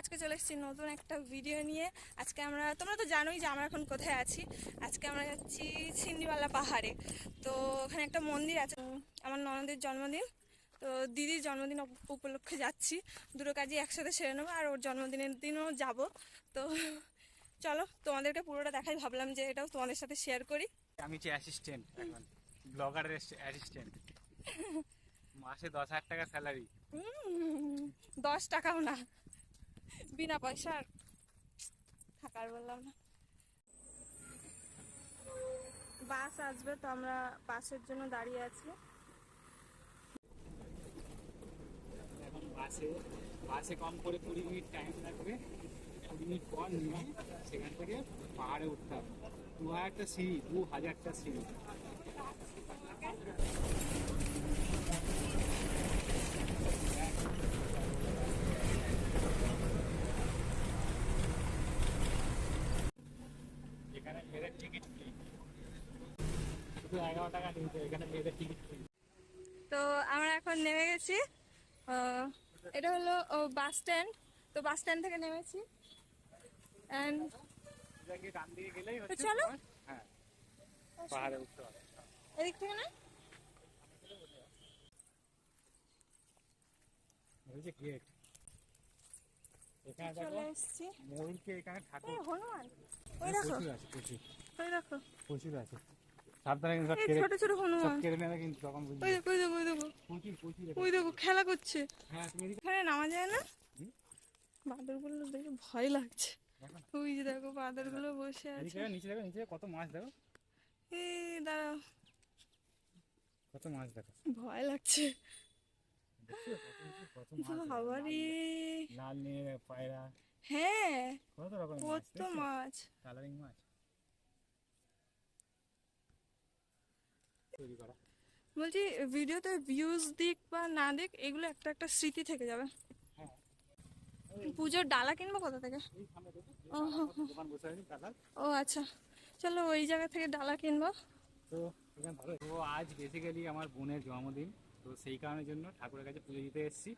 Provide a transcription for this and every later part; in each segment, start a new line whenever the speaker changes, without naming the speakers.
আজকে চলে এসেছি নতুন একটা ভিডিও নিয়ে। আজকে আমরা তোমরা তো জানোই যে আমরা এখন কোথায় আছি। আজকে আমরা যাচ্ছি সিন্ডিওয়ালা পাহাড়ে। তো ওখানে একটা মন্দির আছে। আমার ননদের জন্মদিন। তো দিদির জন্মদিন উপ- উপলক্ষে যাচ্ছি। দুটো কাজই একসাথে সেরে নেব আর ওর জন্মদিনের দিনও যাব। তো চলো তোমাদেরকে পুরোটা দেখাই। ভাবলাম যে এটাও তোমাদের সাথে শেয়ার করি।
আমি হচ্ছে অ্যাসিস্ট্যান্ট এখন। ব্লগারের অ্যাসিস্ট্যান্ট মাসে দশ হাজার টাকা স্যালারি
দশ টাকাও না। বিনা পয়সার থাকার বললাম না। বাস আসবে তো আমরা বাসের জন্য দাঁড়িয়ে আছি।
এখন বাসে বাসে কম করে কুড়ি মিনিট টাইম লাগবে। কুড়ি মিনিট পর নিয়ে সেখান থেকে পাহাড়ে উঠতে হবে। দু হাজারটা সিঁড়ি দু হাজারটা সিঁড়ি।
তো আমরা এখন নেমে গেছি। এটা হলো বাস স্ট্যান্ড। তো বাস স্ট্যান্ড থেকে নেমেছি। চলো।
হ্যাঁ
এদিক থেকে না?
গেট
চলে এসেছি।
ময়ূরকে এখানে ঠাকুর
হনুমান। ওই দেখো। ওই দেখো।
প্রচুর আছে। সাবধানে কিন্তু সব
এই
কেড়ে
ছোট ছোট হনুমান।
কেড়ে নেবে কিন্তু তখন বুঝবি।
ওই দেখো ওই দেখো ওই দেখো।
প্রচুর প্রচুর
ওই দেখো খেলা করছে।
হ্যাঁ
এখানে নামা যায় না? বাঁদরগুলো দেখে ভয় লাগছে। ওই যে দেখো বাঁদরগুলো বসে আছে।
নিচে দেখো নিচে কত মাছ দেখো।
এই দাঁড়াও।
কত মাছ দেখো।
ভয় লাগছে।
কত নিচে
বাবারে।
লাল নীল পায়রা।
হ্যাঁ
কত রকম মাছ
কত মাছ।
কালারিং মাছ। তৈরি করা।
বলছি ভিডিওতে ভিউজ দিক বা না দিক এগুলো একটা একটা স্মৃতি থেকে যাবে।
হ্যাঁ।
পুজোর ডালা কিনবো কোথা থেকে? ও আচ্ছা চলো ওই জায়গা থেকে ডালা কিনবো।
তো এখানে ভালো। তো আজ বেসিক্যালি আমার বোনের জন্মদিন তো সেই কারণের জন্য ঠাকুরের কাছে পুজো দিতে এসেছি।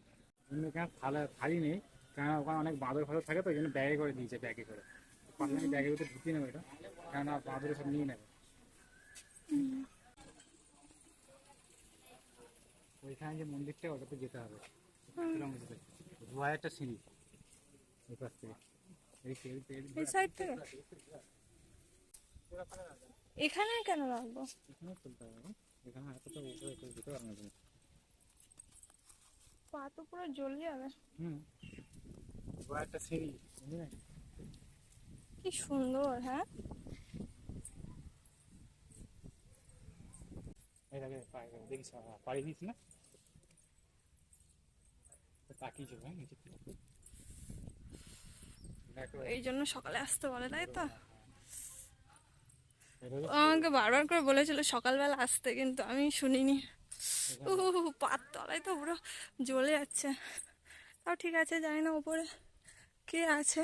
এখানে থালা থালি নেই কারণ ওখানে অনেক বাঁদর ফাদর থাকে তো এই জন্য ব্যাগে করে দিয়েছে ব্যাগে করে। আমি ব্যাগের ভিতরে ঢুকিয়ে নেব এটা। কেননা বাঁদরে সব নিয়ে নেবে। ওইখানে যে মন্দিরটা ওটাতে যেতে হবে। দু হাজারটা সিঁড়ি। পাশ থেকে। এই এই
সাইড থেকে? এখানে কেন রাখব?
এখানেও চলতে হবে এখানে এতটা উপরে পারবে না
পা তো পুরো জ্বলে যাবে।
হুম। একটা সিঁড়ি?
কি সুন্দর হ্যাঁ?
এই দেখিস আহ, পাড়ি দিস না তো তাকিয়েছিল হ্যাঁ নিচে থেকে। দেখো,
এই জন্য সকালে আসতে বলে তাই তো আমাকে বারবার করে বলেছিল সকালবেলা আসতে কিন্তু আমি শুনিনি ও পাত তলায় তো পুরো জ্বলে যাচ্ছে তাও ঠিক আছে জানি না উপরে কে আছে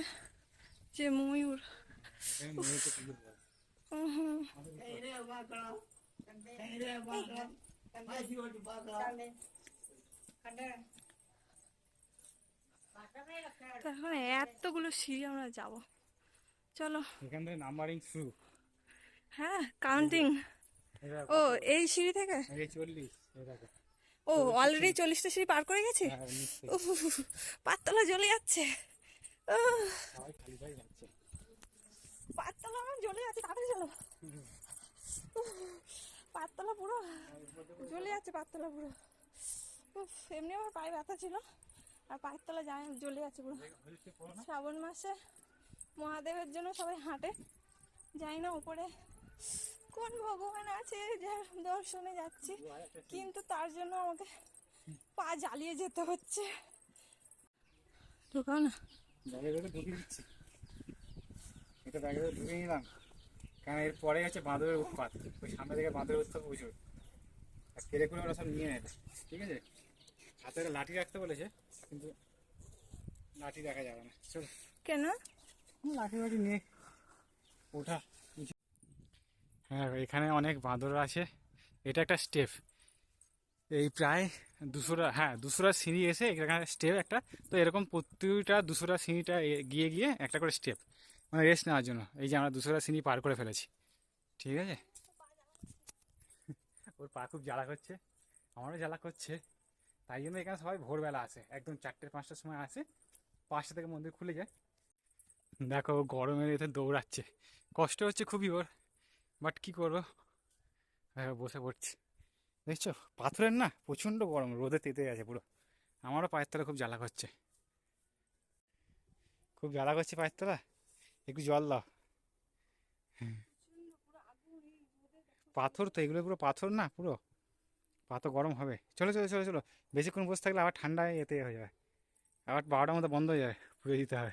যে ময়ূর
এখানে পুজো দেওয়া হয়।
এতগুলো সিঁড়ি আমরা যাব। চলো।
এখান থেকে নাম্বারিং শুরু।
হ্যাঁ কাউন্টিং ও এই সিঁড়ি থেকে? ও অলরেডি চল্লিশটা সিঁড়ি পার করে গেছি?
হ্যাঁ
পাততলা জ্বলে যাচ্ছে। পাততলা আমার জ্বলে যাচ্ছে তাড়াতাড়ি চলো। উফ, পাততলা পুরো জ্বলে যাচ্ছে পাতলা পুরো। উফ, এমনি আমার পায়ে ব্যথা ছিল। আর পায়ের তলা যায় জ্বলে যাচ্ছে পুরো। শ্রাবণ মাসে মহাদেবের জন্য সবাই হাঁটে। যাই না উপরে কোন ভগবান আছে যার দর্শনে যাচ্ছি, কিন্তু তার জন্য আমাকে পা জ্বালিয়ে যেতে হচ্ছে। ঢোকাও না
এটা ব্যাগের ভেতরে ঢুকিয়ে নিলাম। কারণ এর পরে হচ্ছে বাঁদরের উৎপাত। ওই সামনে থেকে বাঁদরের উৎপাত প্রচুর। আর কেড়ে করে ওরা সব নিয়ে নেবে ঠিক আছে? হাতে একটা লাঠি রাখতে বলেছে। কিন্তু লাঠি দেখা যাবে না। চলো।
কেন?
লাঠি বাঠি নিয়ে ওঠা। হ্যাঁ এখানে অনেক বাঁদর আছে। এটা একটা স্টেপ। এই প্রায় দুশোটা হ্যাঁ দুশোটা সিঁড়ি এসে এখানে স্টেপ একটা। তো এরকম প্রতিটা দুশোটা সিঁড়িটা গিয়ে গিয়ে একটা করে স্টেপ। মানে রেস্ট নেওয়ার জন্য। এই যে আমরা দুশোটা সিঁড়ি পার করে ফেলেছি। ঠিক আছে? ওর পা খুব জ্বালা করছে। আমারও জ্বালা করছে। তাই জন্য এখানে সবাই ভোরবেলা আসে। একদম চারটে পাঁচটার সময় আসে। পাঁচটা থেকে মন্দির খুলে যায়। দেখো গরমের এতে দৌড়াচ্ছে। কষ্ট হচ্ছে খুবই ওর। বাট কি করব? হ্যাঁ, বসে পড়ছি। দেখছ? পাথরের না প্রচণ্ড গরম রোদে তেতে গেছে পুরো। আমারও পায়ের তলা খুব জ্বালা করছে। খুব জ্বালা করছে পায়ের তলা? একটু জল দাও। হুম। পাথর তো এগুলো পুরো পাথর না পুরো? পাথর গরম হবে। চলো চলো চলো চলো। বেশিক্ষণ বসে থাকলে আবার ঠান্ডায় এতে হয়ে যাবে। আবার বারোটার মধ্যে বন্ধ হয়ে যাবে পুড়ে দিতে হবে।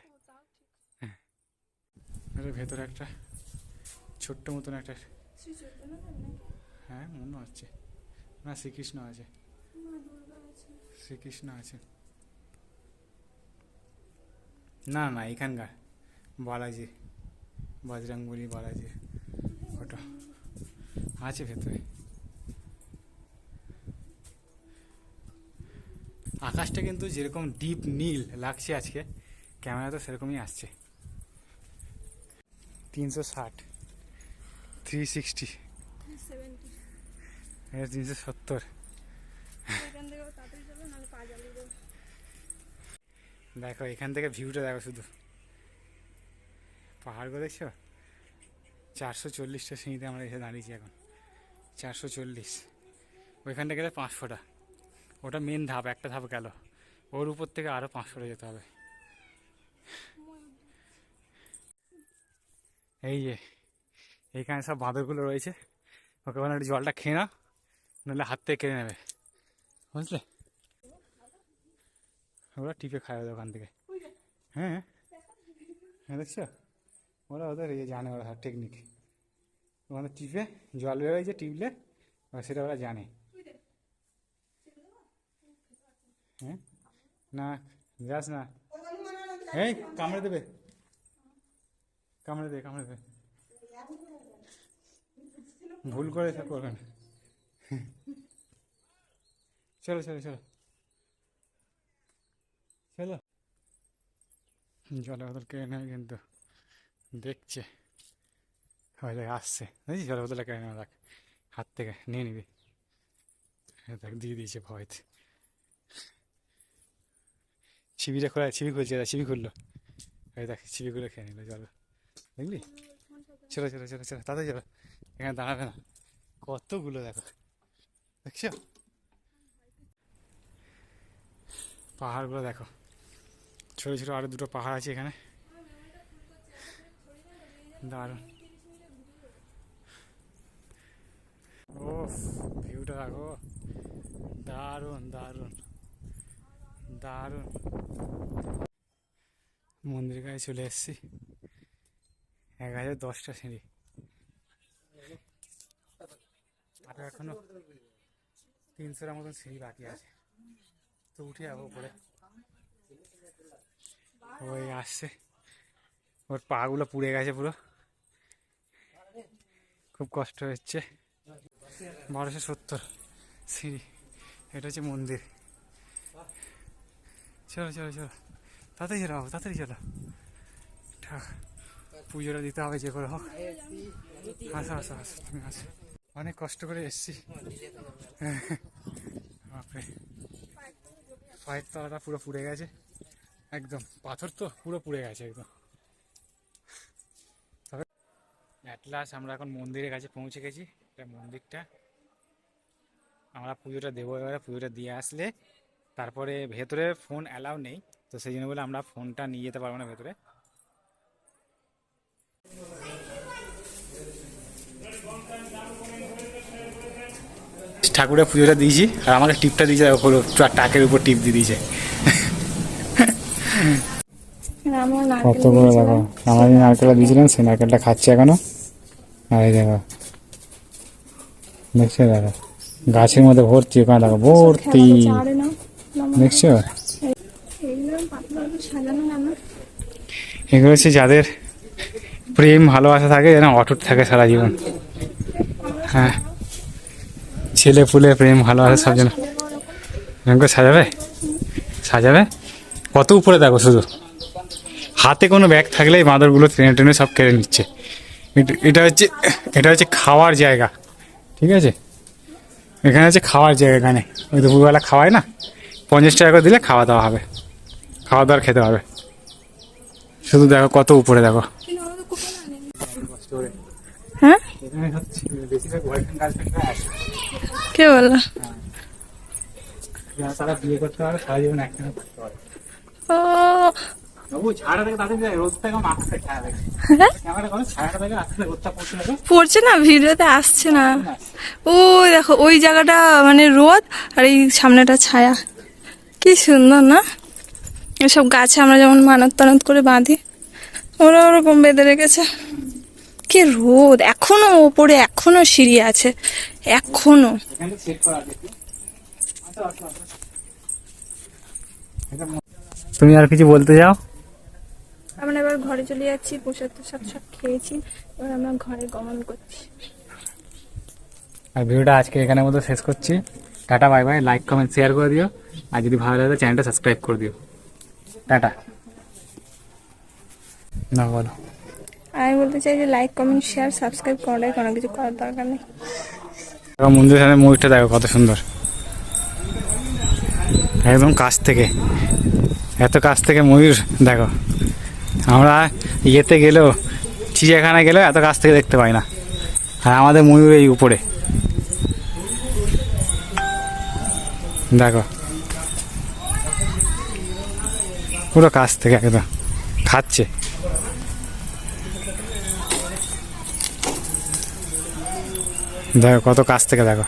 এর ভেতরে একটা ছোট্ট মতন একটা? হ্যাঁ মনে হচ্ছে না শ্রীকৃষ্ণ আছে। শ্রীকৃষ্ণ আছে। না না এখানকার বালাজি বজরংবলী বালাজি ওটা আছে ভেতরে। আকাশটা কিন্তু যেরকম ডিপ নীল লাগছে আজকে ক্যামেরা তো সেরকমই আসছে। তিনশো ষাট থ্রি সিক্সটি তিনশো সত্তর। দেখো এখান থেকে ভিউটা দেখো শুধু। পাহাড়গুলো দেখছ? চারশো চল্লিশটা সিঁড়িতে আমরা এসে দাঁড়িয়েছি এখন। চারশো চল্লিশ। ওইখানটা গেলে পাঁচশোটা। ওটা মেন ধাপ, একটা ধাপ গেল। ওর উপর থেকে আরও পাঁচশোটা যেতে হবে। এই যে, এইখানে সব বাঁদরগুলো রয়েছে। ওকে বলে একটু জলটা খেয়ে নাও নাহলে হাত থেকে কেড়ে নেবে। বুঝলে? ওরা টিপে খায় ওদের ওখান থেকে। হ্যাঁ হ্যাঁ। দেখছ? ওরা ওদের ইয়ে জানে ওরা টেকনিক ওখানে টিপে জল বেরোয় যে টিপলে সেটা ওরা জানে। হ্যাঁ? না যাস না। এই, কামড়ে দেবে। কামড়ে দেবে কামড়ে দেবে ভুল করে করবেন চলো চলো চলো। চলো। জলে বোতল কেড়ে নেবে কিন্তু। দেখছে। হয়তো আসছে। বুঝলি জলের বোতলটা কেড়ে নেওয়া, দেখ। হাত থেকে নিয়ে নিবি। দেখ, দিয়ে দিয়েছে ভয়তে। ছিবিটা খোলা ছিবি খুলছে দাদা ছিবি খুললো। এই দেখ ছিবিগুলো খেয়ে নিল জল দেখলি? চলো চলো চলো চলো, তাড়াতাড়ি চলো। এখানে দাঁড়াবে না। কতগুলো দেখো। দেখছ? পাহাড়গুলো দেখো। ছোটো ছোটো আরও দুটো পাহাড় আছে এখানে। দারুণ। ও ভিউটা দেখো। দারুণ দারুণ। দারুণ। মন্দির গায়ে চলে এসেছি। এক হাজার দশটা সিঁড়ি। আর এখনও তিনশোটার মতন সিঁড়ি বাকি আছে। তো উঠে যাব উপরে। ওই আসছে। ওর পাগুলো পুড়ে গেছে পুরো। খুব কষ্ট হচ্ছে। বারোশো সত্তর সিঁড়ি। এটা হচ্ছে মন্দির। চলো চলো চলো। তাড়াতাড়ি চলো বাবু, তাড়াতাড়ি চলো। ঠাক পুজোটা দিতে হবে যে করে হোক। আসো আসো আসো তুমি আসো। অনেক কষ্ট করে এসছি। বাপরে। পায়ের তলাটা পুরো পুড়ে গেছে। একদম পাথর তো পুরো পুড়ে গেছে একদম। তবে অ্যাটলাস আমরা এখন মন্দিরের কাছে পৌঁছে গেছি। এটা মন্দিরটা। আমরা পুজোটা দেবো এবারে পুজোটা দিয়ে আসলে তারপরে ভেতরে ফোন অ্যালাউ নেই তো সেই জন্য বলে আমরা ফোনটা নিয়ে যেতে পারব না ভেতরে। ঠাকুরের পুজোটা দিয়েছি আর আমাকে টিপটা দিয়েছে দেখো পুরো টাকের উপর টিপ দিয়ে দিয়েছে। কত বড় দেখো আমরা যে নারকেলটা দিয়েছিলাম সেই নারকেলটা খাচ্ছে এখনও। আর এই দেখো দেখছ দেখো গাছের মধ্যে ভর্তি ওখানে দেখো ভর্তি। এগুলো হচ্ছে যাদের প্রেম ভালোবাসা থাকে যেন অটুট থাকে সারা জীবন। হ্যাঁ। ছেলে পুলে প্রেম ভালোবাসা সব যেন করে সাজাবে? সাজাবে? কত উপরে দেখো শুধু। হাতে কোনো ব্যাগ থাকলেই বাঁদরগুলো ট্রেনে ট্রেনে সব কেড়ে নিচ্ছে। এটা- এটা হচ্ছে এটা হচ্ছে খাওয়ার জায়গা। ঠিক আছে? এখানে হচ্ছে খাওয়ার জায়গা এখানে। ওই দুপুরবেলা খাওয়ায় না? পঞ্চাশ টাকা করে দিলে খাওয়া দাওয়া হবে। খাওয়া দাওয়ার খেতে হবে। শুধু দেখো কত উপরে দেখো।
হ্যাঁ? কে
বিয়ে করতে পারে সারা জীবন একসঙ্গে থাকতে পারে
হ্যাঁ?
হবে
পড়ছে না ভিডিওতে আসছে না। ও দেখো ওই জায়গাটা মানে রোদ আর এই সামনেটা ছায়া। কি সুন্দর না? এসব গাছে আমরা যেমন মানত টানত করে বাঁধি ওরা ওরকম বেঁধে রেখেছে। কি রোদ এখনও ওপরে এখনও সিঁড়ি আছে
এখনও। তুমি আর কিছু বলতে যাও
আমরা এবার ঘরে চলে যাচ্ছি প্রসাদ টসাদ সব খেয়েছি এবার আমরা ঘরে গমন করছি।
আর ভিডিওটা আজকে এখানে মতো শেষ করছি। Tata bye bye like comment share করে দিও। আর যদি ভালো লাগে চ্যানেলটা সাবস্ক্রাইব করে দিও। টাটা। না বলো।
আমি বলতে চাই যে লাইক কমেন্ট শেয়ার সাবস্ক্রাইব করাই কোনো কিছু করার দরকার নেই।
মন্দিরের সামনে ময়ূরটা দেখো কত সুন্দর। একদম কাছ থেকে। এত কাছ থেকে ময়ূর দেখো। আমরা ইয়েতে গেলেও চিড়িয়াখানা গেলেও এত কাছ থেকে দেখতে পাই না। আর আমাদের ময়ূর এই উপরে। দেখো। পুরো কাছ থেকে একদম খাচ্ছে। দেখো কত কাছ থেকে দেখো।